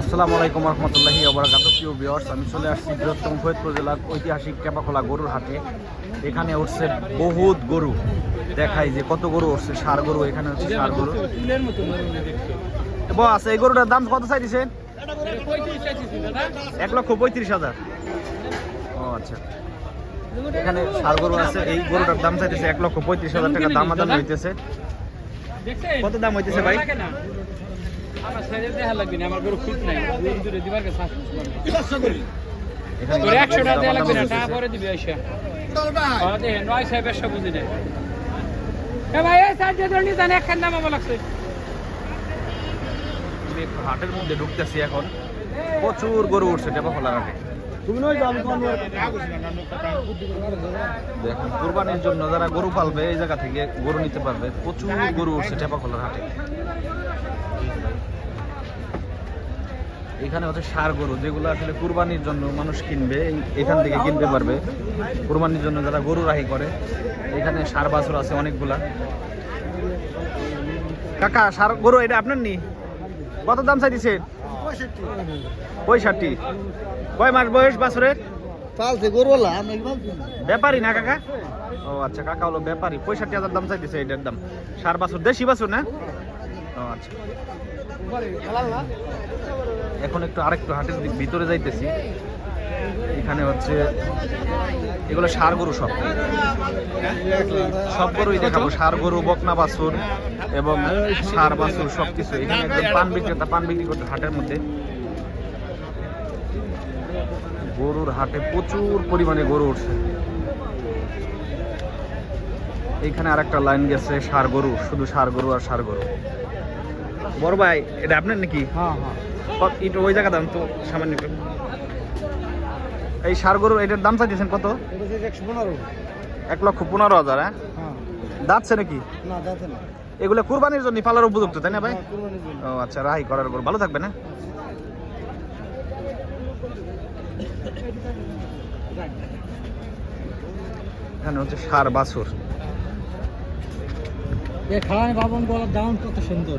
আসসালামু আলাইকুম রহমতুল্লাহি আবরাকাত প্রিয় ভিউয়ার্স আমি চলে আসছি বৃহত্তম ফরিদপুর জেলার ঐতিহাসিক টেপাখোলা গরুর হাটে। এখানে উঠছে বহুত গরু। দেখাই যে কত গরু উঠছে, সার গরু, এখানে হচ্ছে সার গরু। আছে এই গরুটার দাম কত চাই দিছেন এক লক্ষ পঁয়ত্রিশ হাজার। ও আচ্ছা। এখানে সার গরু আছে, এই গরুটার দাম চাইতেছে এক লক্ষ পঁয়ত্রিশ হাজার টাকা। দাম দাম হইতেছে। কত দাম হইতেছে ভাই? আমার সাইজে দেখা লাগবে না আমার গরু খুঁজ নাই। দূর দূরে দিবার কাছে এখানে তোর একশো টাকা দেওয়া লাগবে না টাকা পরে দিবি এসে নয় সাহেব একশো বুঝি নেই ভাই এই সাইড দিয়ে ধরনি জানে একখান দাম আমার লাগছে। হাটের মধ্যে ঢুকতেছি এখন। প্রচুর গরু উঠছে টেপাখোলার হাটে। দেখুন কোরবানির জন্য যারা গরু পালবে এই জায়গা থেকে গরু নিতে পারবে। প্রচুর গরু উঠছে টেপাখোলার হাটে। এখানে হচ্ছে সার গরু যেগুলো আসলে কুরবানির জন্য মানুষ কিনবে এখান থেকে কিনতে পারবে। কুরবানির জন্য যারা গরু রাহি করে এখানে সার বাছুর আছে অনেকগুলা। কাকা সার গরু এটা আপনার নি? কত দাম চাই চাইছেন পঁয়ষট্টি। কয় মাস বয়স বাছুরের না। ব্যাপারী না কাকা? ও আচ্ছা কাকা হলো ব্যাপারী। পঁয়ষট্টি হাজার দাম চাই চাইতেছে এটার দাম। সার বাছুর দেশি বাছুর না? ও আচ্ছা। এখন একটু আরেকটু হাটের ভিতরে যাইতেছি। এখানে হচ্ছে এগুলো সার গরু সব। সব গরুই দেখাবো, সার গরু, বকনা বাছুর এবং সার, বাছুর সব কিছু এখানে একজন পান বিক্রেতা, পান বিক্রি করতে হাটের মধ্যে। গরুর হাটে প্রচুর পরিমাণে গরু উঠছে। এইখানে আর একটা লাইন গেছে, সার গরু, শুধু সার গরু আর সার গরু। বড় ভাই, এটা আপনার নাকি? হ্যাঁ হ্যাঁ। কত- ওই জায়গা দাম তো সামান্য একটু। এই সার গরু এটার দাম চাইতেছেন কত? এটা এক লক্ষ পনেরো হাজার হ্যাঁ? হ্যাঁ। দাঁতছে নাকি? না যাচ্ছে না। এগুলো কুরবানির জন্য পালার উপযুক্ত তাই না ভাই? হ্যাঁ। ও আচ্ছা রাহি করার পর ভালো থাকবে না এখানে হচ্ছে সার বাছুর। এ খাওয়ান বাবন বলার দাম কত সুন্দর।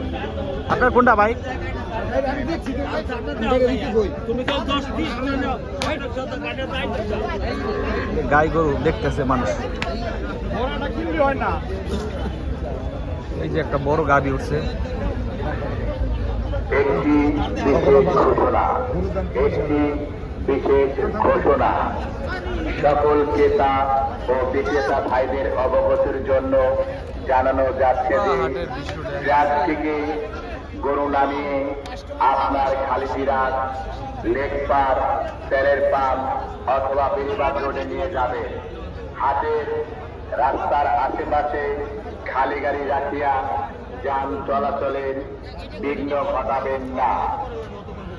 আপনার কোনটা ভাই? গাই গরু দেখতেছে মানুষ। এই যে একটা বড় গাড়ি উঠছে। একটি বিশেষ ঘোষণা। সকল ক্রেতা ও বিক্রেতা ভাইদের অবগতির জন্য জানানো যাচ্ছে যে ট্রাক থেকে গরু নামিয়ে আপনার খালি বিরাট লেক পার তেরের পাম্প অথবা বেরিবাদ রোডে নিয়ে যাবে। হাটের রাস্তার আশেপাশে খালি গাড়ি রাখিয়া যান চলাচলের বিঘ্ন ঘটাবেন না।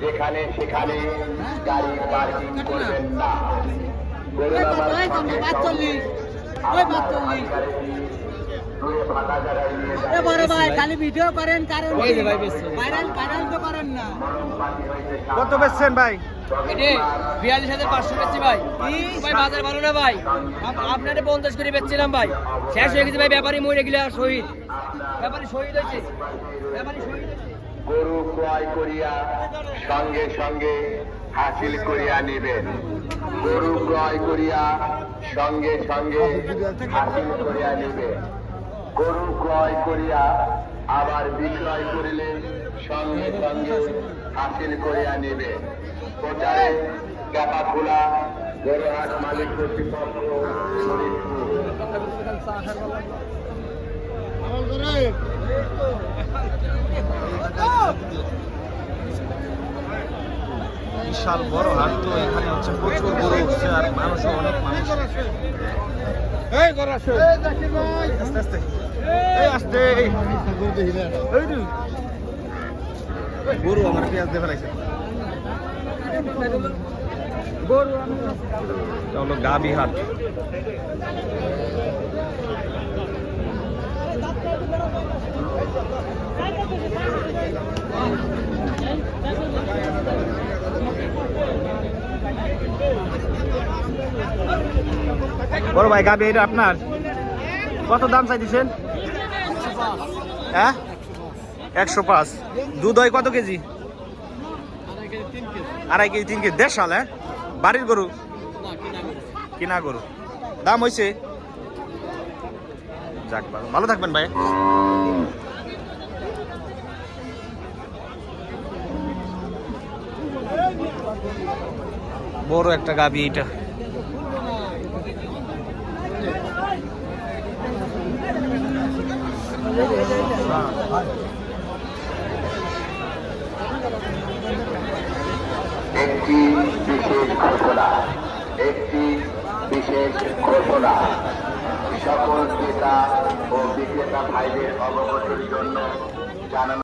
যেখানে সেখানে গাড়ি পার্কিং করবেন না। গরু নামার সঙ্গে বড় ভাই খালি ভিডিও করেন কারণ ওই ভাই ভাইরাল ভাইরাল তো করেন না। কত বেচছেন ভাই? বিয়াল্লিশ হাজার পাঁচশো বেচছি ভাই। ভাই বাজার ভালো না ভাই? আপনারে পঞ্চাশ করে বেচছিলাম ভাই। শেষ হয়ে গেছে ভাই ব্যাপারী মরে গেলে শহীদ। ব্যাপারী শহীদ হয়েছে। ব্যাপারী শহীদ গরু ক্রয় করিয়া সঙ্গে সঙ্গে হাসিল করিয়া নেবেন। গরু ক্রয় করিয়া সঙ্গে সঙ্গে হাসিল করিয়া নেবেন। গরু ক্রয় করিয়া আবার বিক্রয় করিলে সঙ্গে সঙ্গে হাসিল করিয়া নেবে। প্রচারে টাকা খোলা গরু হাট মালিক কর্তৃপক্ষ বিশাল বড় হাট তো এখানে হচ্ছে প্রচুর গরু উঠছে আর মানুষও অনেক মানুষ। গরু আমার পেঁয়াজ দিয়ে ফেলাইছে হলো গাবি হাট বড় ভাই, গাবি, এটা আপনার? কত দাম চাইতেছেন? হ্যাঁ? একশো পাঁচ। দুধ হয় কত কেজি? আড়াই কেজি, তিন কেজি। দেড় সাল হ্যাঁ? বাড়ির গরু? কিনা গরু। দাম হয়েছে যাক, ভালো থাকবেন ভাই। বড় একটা গাবি এটা একটি বিশেষ ঘোষণা একটি বিশেষ ঘোষণা সকল ক্রেতা ও বিক্রেতা ভাইদের অবগতির জন্য জানানো